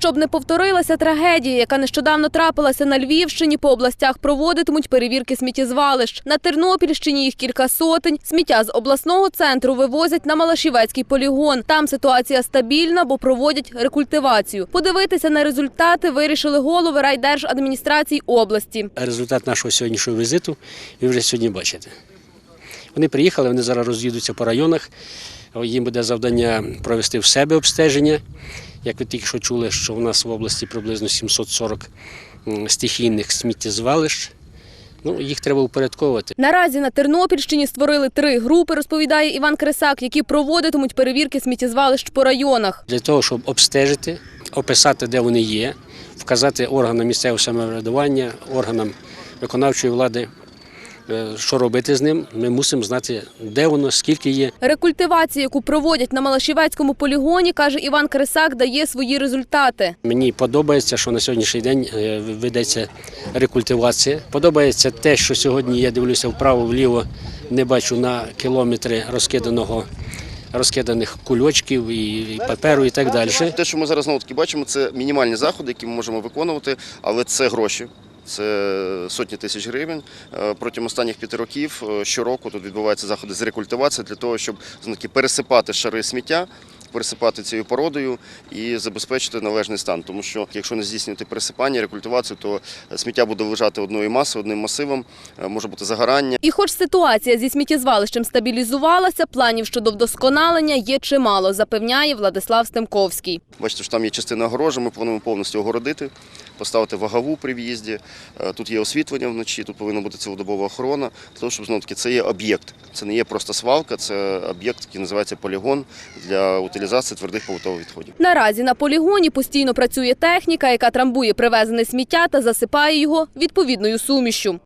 Щоб не повторилася трагедія, яка нещодавно трапилася на Львівщині, по областях проводитимуть перевірки сміттєзвалищ. На Тернопільщині їх кілька сотень. Сміття з обласного центру вивозять на Малашівецький полігон. Там ситуація стабільна, бо проводять рекультивацію. Подивитися на результати вирішили голови райдержадміністрацій області. Результат нашого сьогоднішнього візиту ви вже сьогодні бачите. Вони приїхали, вони зараз роз'їдуться по районах. Їм буде завдання провести в себе обстеження. Як ви тільки що чули, що у нас в області приблизно 740 стихійних сміттєзвалищ. Ну, їх треба упорядковувати. Наразі на Тернопільщині створили три групи, розповідає Іван Крисак, які проводитимуть перевірки сміттєзвалищ по районах. Для того, щоб обстежити, описати, де вони є, вказати органам місцевого самоврядування, органам виконавчої влади, що робити з ним, ми мусимо знати, де воно, скільки є. Рекультивація, яку проводять на Малашівецькому полігоні, каже Іван Крисак, дає свої результати. Мені подобається, що на сьогоднішній день е, ведеться рекультивація. Подобається те, що сьогодні я дивлюся вправо-вліво, не бачу на кілометри розкиданого. Розкиданих кульочків і і паперу і так далі. Те, що ми зараз знову таки бачимо, це мінімальні заходи, які ми можемо виконувати, але це гроші. Це сотні тисяч гривень. Е, Протягом останніх п'яти років е, щороку тут відбуваються заходи з рекультивації для того, щоб пересипати шари сміття, пересипати цією породою і забезпечити належний стан. Тому що якщо не здійснювати пересипання, рекультивацію, то сміття буде лежати одною масою, одним масивом, е, може бути загорання. І хоч ситуація зі сміттєзвалищем стабілізувалася, планів щодо вдосконалення є чимало, запевняє Владислав Стемковський. Бачите, що там є частина огорожі, ми плануємо повністю огородити, поставити вагову при в'їзді. Е, Тут є освітлення вночі, тут повинна бути цілодобова охорона, того, щоб знову таки це є об'єкт. Це не є просто свалка, це об'єкт, який називається полігон для утилізації твердих побутових відходів. Наразі на полігоні постійно працює техніка, яка трамбує привезене сміття та засипає його відповідною сумішю.